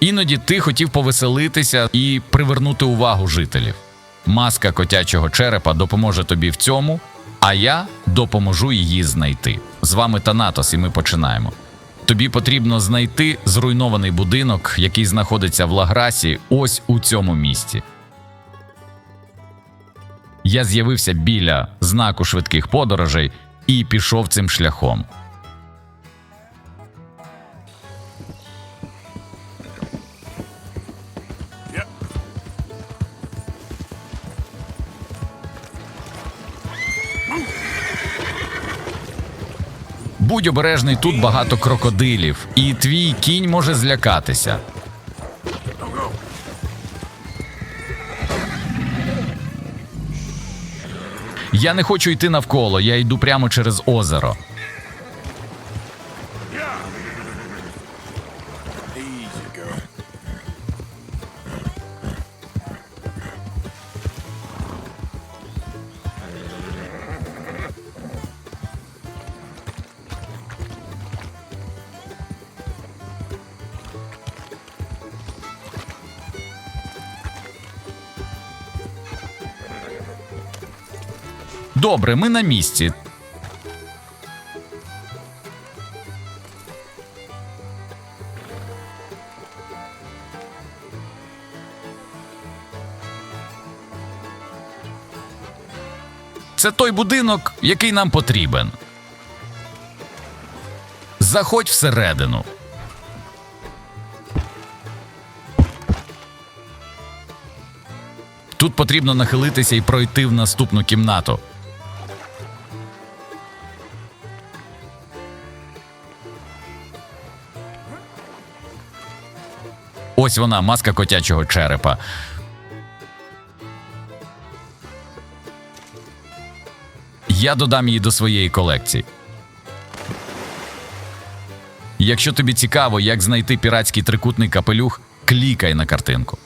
Іноді ти хотів повеселитися і привернути увагу жителів. Маска котячого черепа допоможе тобі в цьому, а я допоможу її знайти. З вами Танатос, і ми починаємо. Тобі потрібно знайти зруйнований будинок, який знаходиться в Лаграсі, ось у цьому місці. Я з'явився біля знаку швидких подорожей і пішов цим шляхом. Будь обережний, тут багато крокодилів, і твій кінь може злякатися. Я не хочу йти навколо, я йду прямо через озеро. Добре, ми на місці. Це той будинок, який нам потрібен. Заходь всередину. Тут потрібно нахилитися і пройти в наступну кімнату. Ось вона, маска котячого черепа. Я додам її до своєї колекції. Якщо тобі цікаво, як знайти піратський трикутний капелюх, клікай на картинку.